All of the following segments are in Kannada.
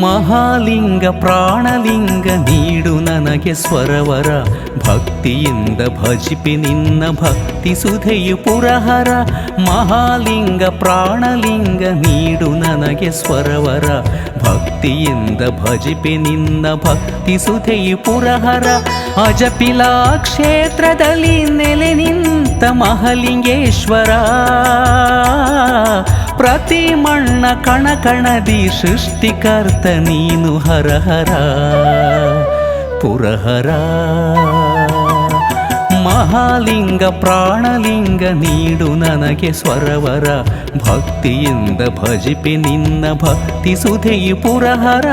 ಮಹಾಲಿಂಗ ಪ್ರಾಣಲಿಂಗ ನೀಡು ನನಗೆ ಸ್ವರವರ. ಭಕ್ತಿಯಿಂದ ಭಜಿಪಿ ನಿನ್ನ ಭಕ್ತಿ ಸುಧೆಯು ಪುರಹರ. ಮಹಾಲಿಂಗ ಪ್ರಾಣಲಿಂಗ ನೀಡು ನನಗೆ ಸ್ವರವರ. ಭಕ್ತಿಯಿಂದ ಭಜಿಪಿ ನಿನ್ನ ಭಕ್ತಿ ಸುಧೆಯು ಪುರಹರ. ಅಜಪಿಲಾ ಕ್ಷೇತ್ರದಲ್ಲಿ ನೆಲೆ ನಿಂತ ಮಹಾಲಿಂಗೇಶ್ವರ. ಪ್ರತಿ ಮಣ್ಣ ಕಣ ಕಣದಿ ಸೃಷ್ಟಿಕರ್ತ ನೀನು ಹರ ಹರ ಪುರಹರ. ಮಹಾಲಿಂಗ ಪ್ರಾಣಲಿಂಗ ನೀಡು ನನಗೆ ಸ್ವರವರ, ಭಕ್ತಿಯಿಂದ ಭಜಿಪಿ ನಿನ್ನ ಭಕ್ತಿ ಸುಧೆಯು ಪುರಹರ.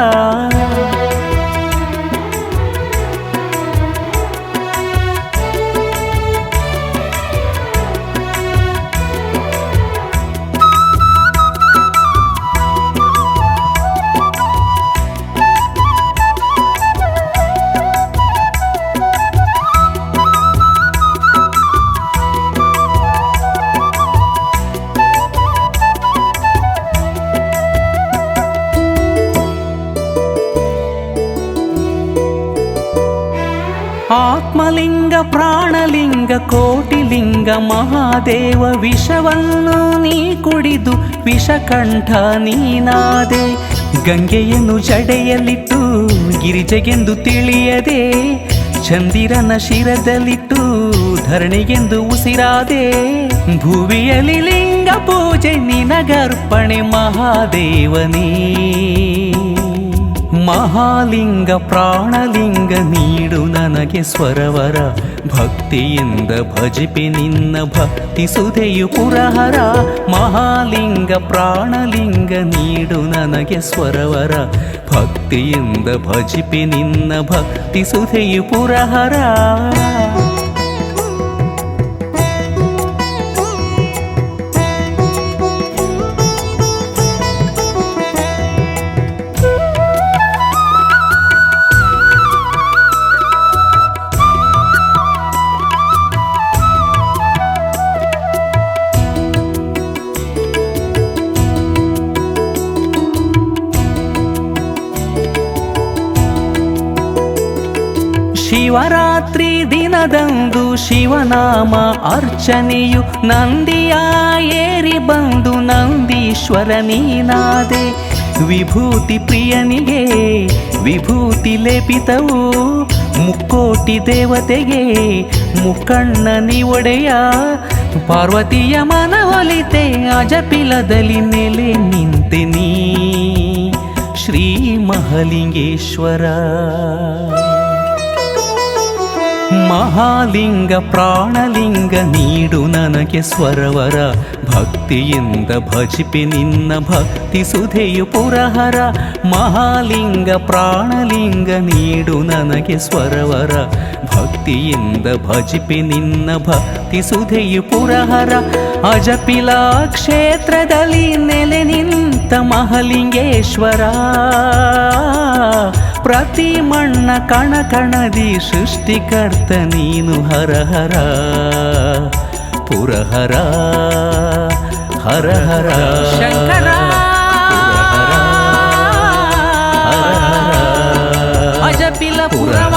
ಆತ್ಮಲಿಂಗ, ಪ್ರಾಣಲಿಂಗ, ಕೋಟಿಲಿಂಗ, ಮಹಾದೇವ, ವಿಷವನ್ನು ನೀ ಕುಡಿದು ವಿಷಕಂಠ ನೀನಾದೆ. ಗಂಗೆಯನ್ನು ಜಡೆಯಲ್ಲಿಟ್ಟು ಗಿರಿಜೆಗೆಂದು ತಿಳಿಯದೆ. ಚಂದಿರನ ಶಿರದಲ್ಲಿಟ್ಟು, ಧರಣಿಗೆಂದು ಉಸಿರಾದೆ. ಭುವಿಯಲ್ಲಿ ಲಿಂಗ ಪೂಜೆ, ನಿನಗರ್ಪಣೆ ಮಹಾದೇವನೇ ಮಹಾಲಿಂಗ ಪ್ರಾಣಲಿಂಗ ನೀಡು ನನಗೆ ಸ್ವರವರ. ಭಕ್ತಿಯಿಂದ ಭಜಿಪಿ ನಿನ್ನ ಭಕ್ತಿ ಸುಧೆಯು ಪುರಹರ ಮಹಾಲಿಂಗ ಪ್ರಾಣಲಿಂಗ ನೀಡು ನನಗೆ ಸ್ವರವರ. ಭಕ್ತಿಯಿಂದ ಭಜಿಪಿ ನಿನ್ನ ಭಕ್ತಿ ಸುಧೆಯು ಪುರಹರ ಶಿವರಾತ್ರಿ ದಿನದಂದು ಶಿವನಾಮ ಅರ್ಚನೆಯು ನಂದಿಯ ಏರಿ ಬಂದು ನಂದೀಶ್ವರ ನೀನಾದೆ ವಿಭೂತಿ ಪ್ರಿಯನಿಗೆ ವಿಭೂತಿ ಲೇಪಿತವು ಮುಕ್ಕೋಟಿ ದೇವತೆಗೆ ಮುಕ್ಕಣ್ಣ ನೀ ಒಡೆಯ. ಪಾರ್ವತಿಯ ಮನವೊಲಿತೆ ಅಜಪಿಲದಲ್ಲಿ ನೆಲೆ ನಿಂತೆ ನೀ ಶ್ರೀ ಮಹಲಿಂಗೇಶ್ವರ ಮಹಾಲಿಂಗ ಪ್ರಾಣಲಿಂಗ ನೀಡು ನನಗೆ ಸ್ವರವರ. ಭಕ್ತಿಯಿಂದ ಭಜಿಪಿ ನಿನ್ನ ಭಕ್ತಿ ಸುಧೆಯು ಪುರಹರ. ಮಹಾಲಿಂಗ ಪ್ರಾಣಲಿಂಗ ನೀಡು ನನಗೆ ಸ್ವರವರ. ಭಕ್ತಿಯಿಂದ ಭಜಿಪಿ ನಿನ್ನ ಭಕ್ತಿ ಸುಧೆಯು ಪುರಹರ. ಅಜಪಿಲಾ ಕ್ಷೇತ್ರದಲ್ಲಿ ನೆಲೆ ನಿಂತ ಮಹಲಿಂಗೇಶ್ವರ. ಪ್ರತಿ ಮಣ್ಣ ಕಣ ಕಣದಿ ಸೃಷ್ಟಿಕರ್ತ ನೀನು ಹರ ಹರ ಪುರಹರ ಹರ ಹರ. ಶಂಕರ! ಅಜಪಿಲ ಪುರಹರ